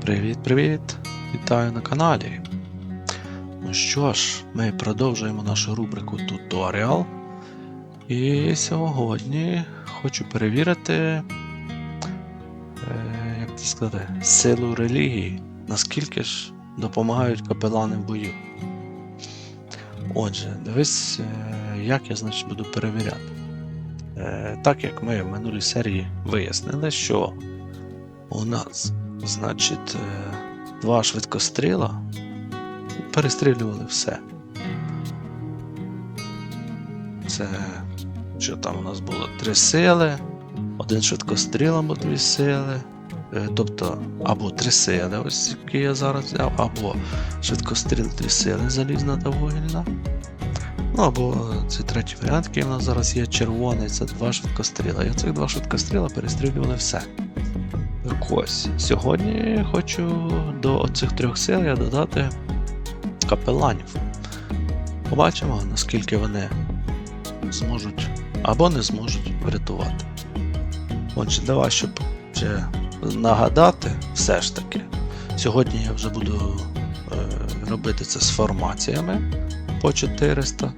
Привіт-привіт! Вітаю на каналі. Ну що ж, ми продовжуємо нашу рубрику Туторіал. І сьогодні хочу перевірити, е, як це сказати, силу релігії, наскільки ж допомагають капелани в бою. Отже, дивись, е, як я значить, буду перевіряти. Е, Так як ми в минулій серії вияснили, що у нас, значить, е, два швидкостріла перестрілювали все. Це що там у нас було? Три сили, один швидкостріл або дві сили. Е, Тобто, або три сили, ось які я зараз взяв, або швидкостріл дві сили залізна та вугільна. Ну, або цей третій варіант, який у нас зараз є червоний, це два швидкостріла. І оцих два швидкостріла перестрілювали все. Ось, сьогодні хочу до оцих трьох сил я додати капеланів. Побачимо, наскільки вони зможуть або не зможуть врятувати. Отже, давай, щоб вже нагадати, все ж таки, сьогодні я вже буду е, робити це з формаціями по 400.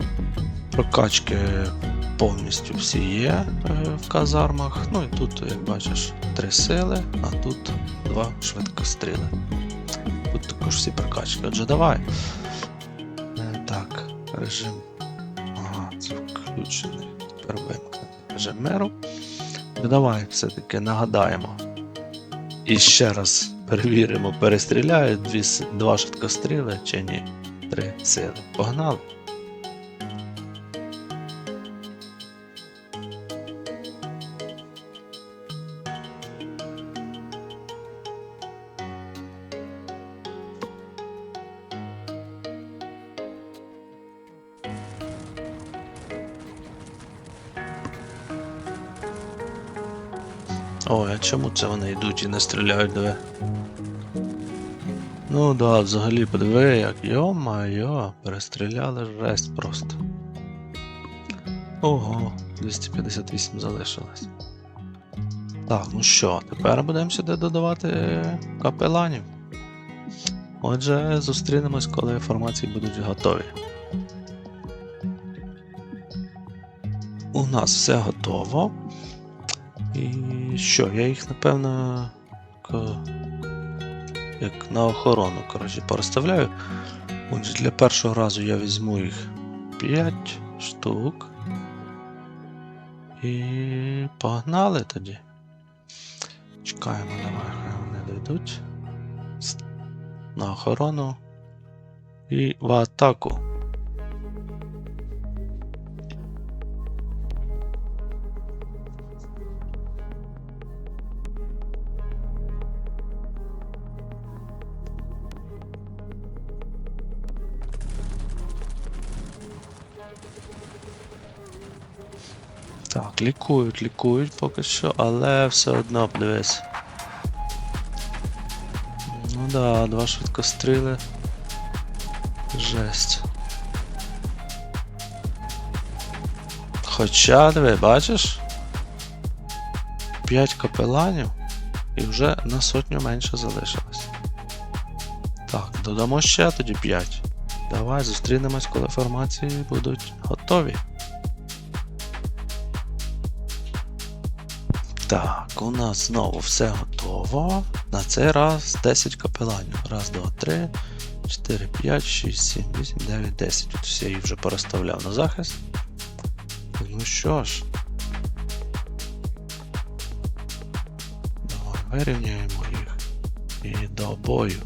Прокачки повністю всі є е, в казармах. Ну і тут, як бачиш, три сили, а тут два швидкостріли. Тут також всі прокачки. Отже, давай. Е, Так, режим. Ага, це включений. Тепер вимкнений режим миру. Ну, Давай все-таки нагадаємо. І ще раз перевіримо, перестріляють два швидкостріли чи ні. Три сили. Погнали. Чому це вони йдуть і не стріляють диви? Ну да, взагалі подиви, як йо-майо, перестріляли жесть просто. Ого, 258 залишилось. Так, ну що, тепер будемо сюди додавати капеланів. Отже, зустрінемось, коли формації будуть готові. У нас все готово. І що, я їх напевно як на охорону коротше, порозставляю. Отже, для першого разу я візьму їх 5 штук. І погнали тоді. Чекаємо, давай, хай вони дійдуть. На охорону. І в атаку. Лікують, лікують поки що, але все одно подивись. Ну да, два швидкостріли. Жесть. Хоча, диви, бачиш? 5 капеланів і вже на сотню менше залишилось. Так, додамо ще тоді 5. Давай зустрінемось, коли формації будуть готові. Так, у нас знову все готово. На цей раз 10 капеланів. Раз, два, три, 4, 5, 6, 7, 8, 9, 10. Тут всі їх вже переставляв на захист. Ну що ж. Давай вирівняємо їх. І до бою.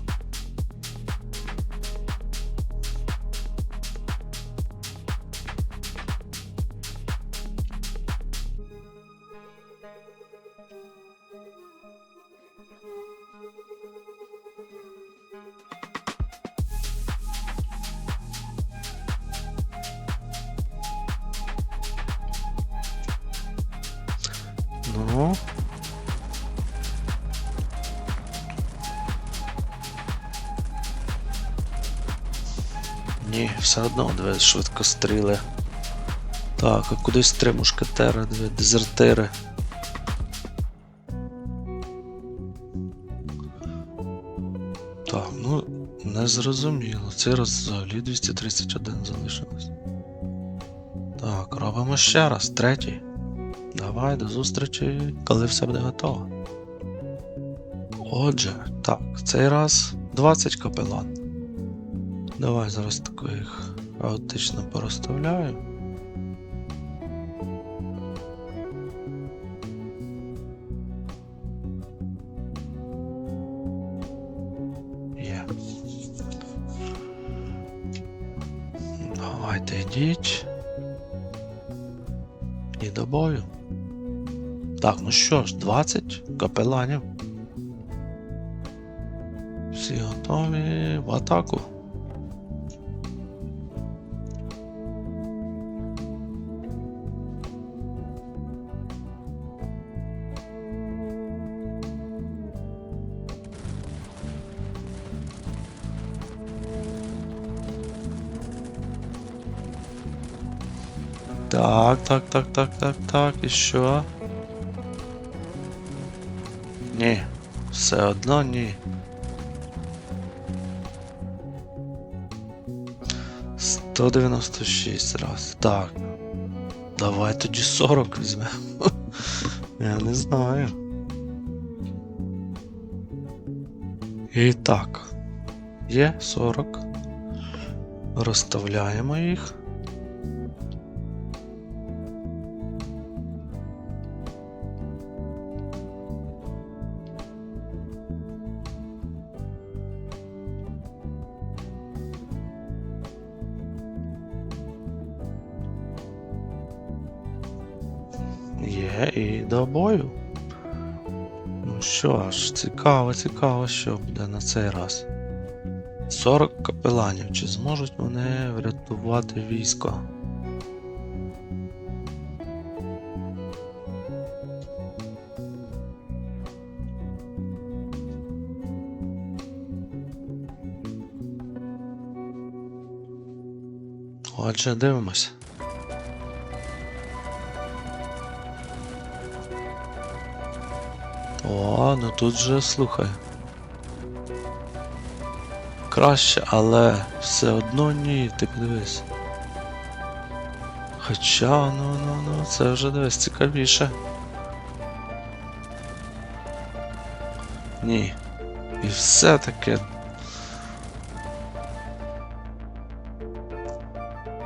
Ну. Ні, все одно дві швидкостріли. Так, а кудись три мушкетери, дві дезертири. Так, Не зрозуміло. Цей раз взагалі 231 залишилось. Так, робимо ще раз, третій. Давай, до зустрічі, коли все буде готово. Отже, так, цей раз 20 капелан. Давай зараз тако їх хаотично порозставляю. Давайте йдіть. І до бою. Так, ну що ж, 20 капеланів. Всі готові в атаку. Так, так, так, так, так, так, і що? Все одно ні. Сто дев'яносто шість раз. Так. Давай тоді 40 візьмемо. Я не знаю. І так. Є 40. Розставляємо їх. І до бою. Ну що ж, цікаво, цікаво, що буде на цей раз. 40 капеланів. Чи зможуть вони врятувати військо? Отже, дивимося. О, ну тут же слухай. Краще, але все одно ні, ти подивись. Хоча, ну ну ну, це вже дивись цікавіше. Ні. І все-таки.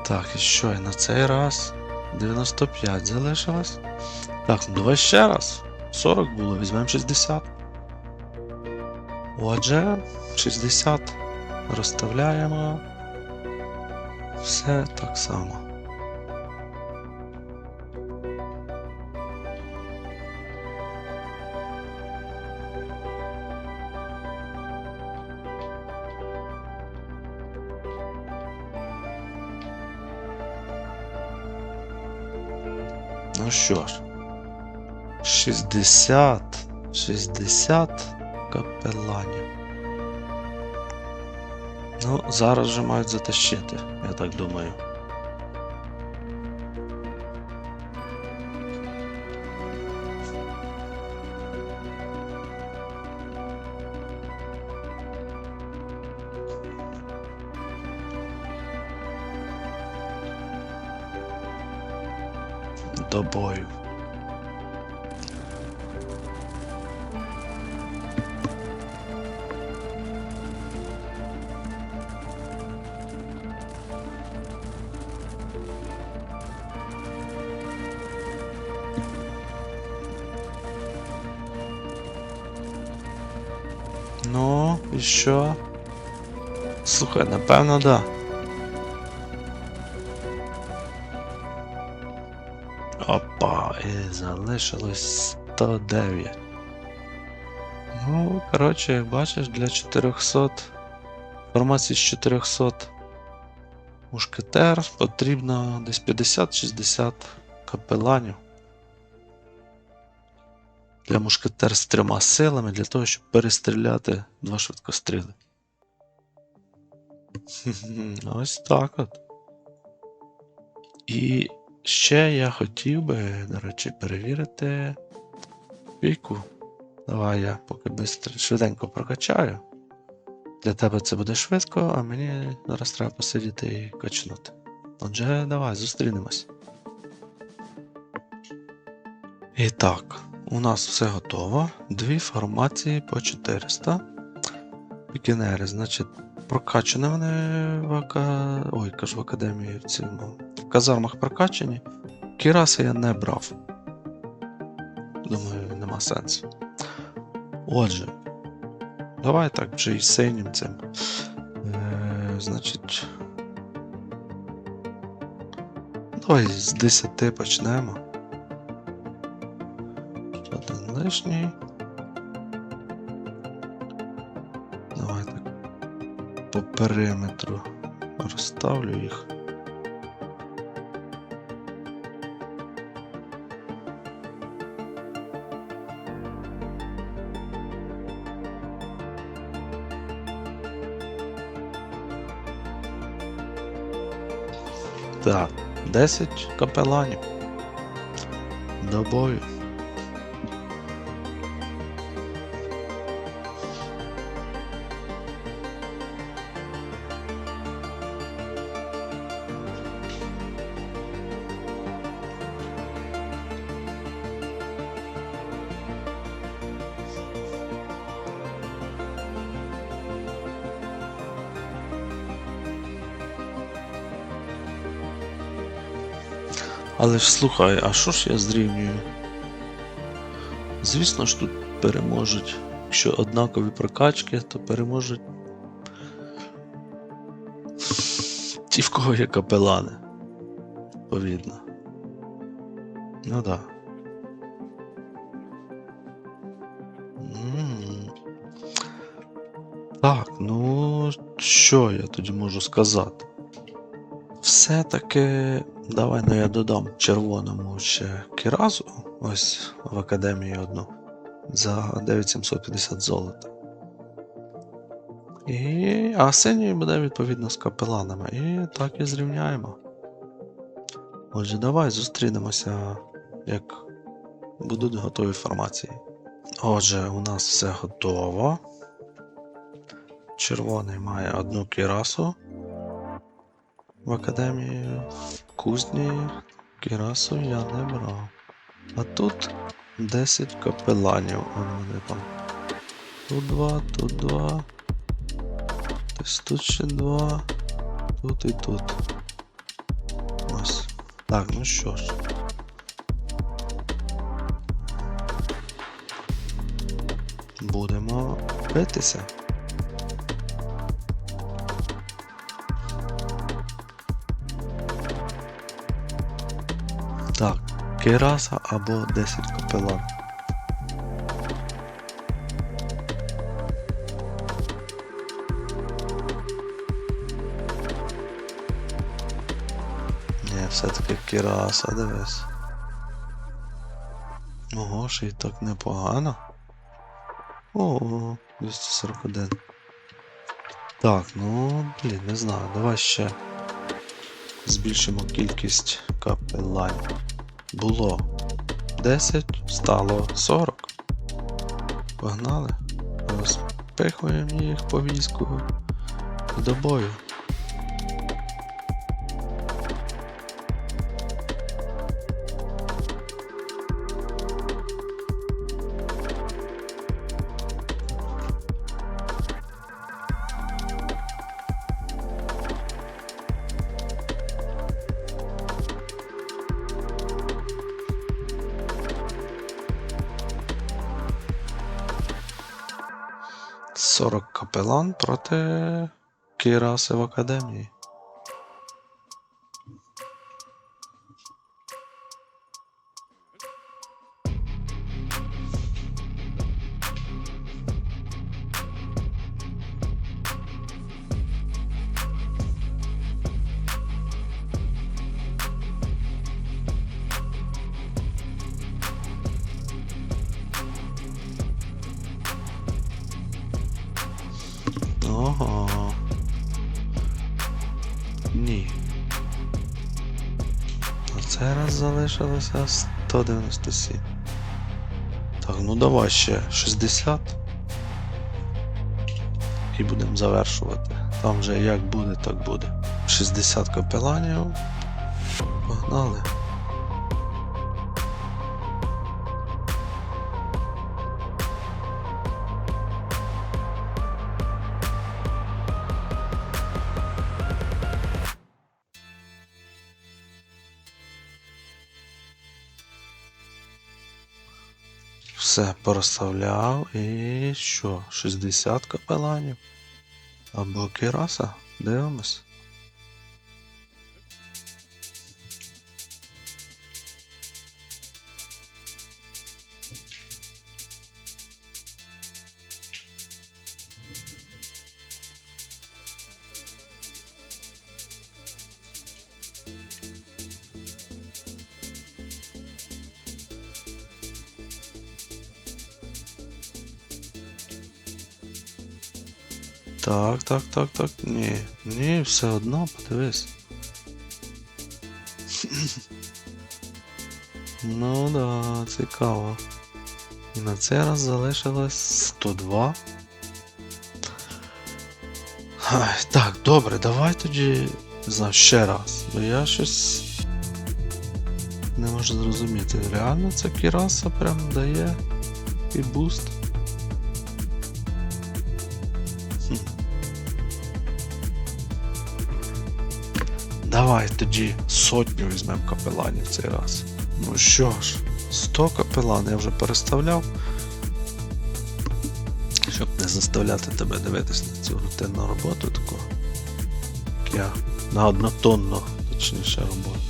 Так, і що, і на цей раз 95 залишилось. Так, ну давай ще раз. 40 було, візьмемо 60. Отже, 60 розставляємо. Все так само. Ну що ж. 60. 60 капеланів. Ну, зараз вже мають затащити, я так думаю. До бою. Що? Слухай, напевно, да. Опа, і залишилось 109. Ну, коротше, як бачиш, для 400 формації з 400 мушкетер потрібно десь 50-60 капеланів. Для мушкетер з трьома силами для того, щоб перестріляти два швидкостріли. Ось так от. І ще я хотів би, до речі, перевірити віку. Давай я поки швиденько прокачаю. Для тебе це буде швидко, а мені зараз треба посидіти і качнути. Отже, давай, зустрінемось. І так, у нас все готово. Дві формації по 400. Пікінери, значить, прокачані вони в ака... Ой, кажу, в академії в цьому. В казармах прокачані. Кіраси я не брав. Думаю, нема сенсу. Отже, давай так вже і синім цим. Е, значить. Давай з 10 почнемо. Лишній. Давай так. По периметру розставлю їх. Так, 10 капеланів. До бою. Але ж слухай, а що ж я зрівнюю? Звісно ж тут переможуть. Якщо однакові прокачки, то переможуть. Ті, в кого є капелани. Повідно. Ну да. Так, ну що я тоді можу сказати? Все-таки давай ну я додам червоному ще кіразу, ось в академії одну, за 9750 золота. І... А синій буде відповідно з капеланами. І так і зрівняємо. Отже, давай зустрінемося, як будуть готові формації. Отже, у нас все готово. Червоний має одну кірасу в академії кузні Кірасу я не брав. А тут 10 капеланів. О, вони там. Тут два, тут два. Десь тут ще два. Тут і тут. Ось. Так, ну що ж. Будемо битися. Кераса або 10 капелан. Ні, все-таки Кераса, дивись. Ого, ще й так непогано. О, 241. Так, ну, блін, не знаю, давай ще збільшимо кількість капеланів. Було 10, стало 40. Погнали. Розпихуємо їх по війську до бою. Сорок проти Кіраси в академії. Залишилося 197. Так, ну давай ще 60. і будемо завершувати. Там вже як буде, так буде. 60 капеланів. Погнали. Все порозставляв і що? 60 капеланів. Або кіраса. Дивимось. Так, так, так, так. Ні. Ні, все одно, подивись. ну да, цікаво. І на цей раз залишилось 102. Ай, так, добре, давай тоді. Знаю, ще раз. Бо я щось. Не можу зрозуміти. Реально ця кіраса прям дає і буст. Давай тоді сотню візьмемо капеланів цей раз. Ну що ж, 100 капелан я вже переставляв. Щоб не заставляти тебе дивитись на цю рутинну роботу таку. Я на однотонну, точніше, роботу.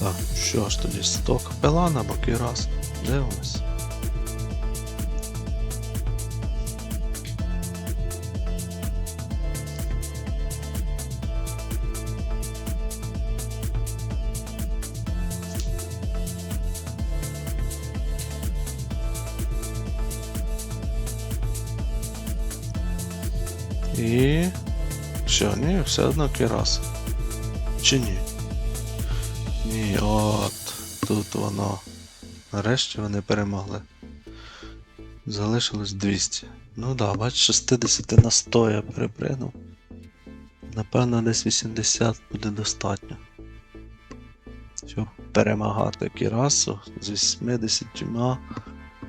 Так, що ж тоді 100 капелан або раз. Дивимось. І. Що, ні, все одно кірас. Чи ні? Ні, от. Тут воно. Нарешті вони перемогли. Залишилось 200. Ну да, бач, 60 на 100 я перепригнув. Напевно, десь 80 буде достатньо. Щоб перемагати Кірасу з 80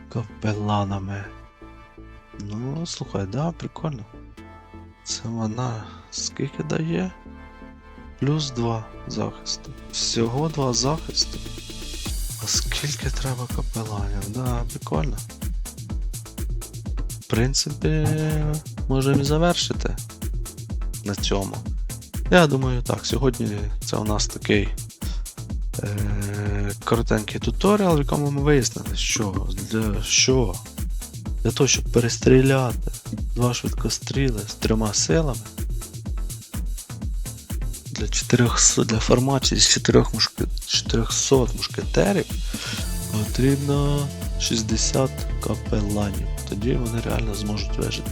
капеланами. Ну, слухай, да, прикольно. Це вона скільки дає? Плюс 2 захисту. Всього 2 захисту. А скільки треба капеланів? Да, прикольно. В принципі, можемо і завершити на цьому. Я думаю, так, сьогодні це у нас такий е- коротенький туторіал, в якому ми вияснили, що для що для того, щоб перестріляти два швидкостріли з трьома силами. Для 400, для формації з 4 мушки, 400 мушкетерів потрібно 60 капеланів. Тоді вони реально зможуть вижити.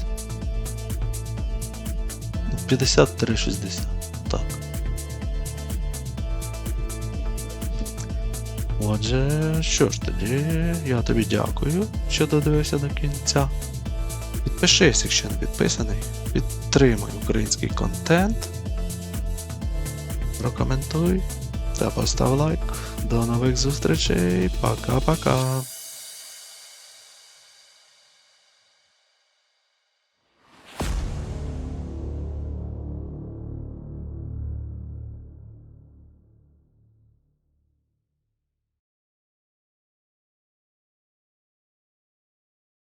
53-60. Так. Отже, що ж тоді, я тобі дякую, що додивився до кінця. Підпишись, якщо не підписаний. Підтримуй український контент. Прокоментуй та постав лайк. До нових зустрічей. Пока-пока.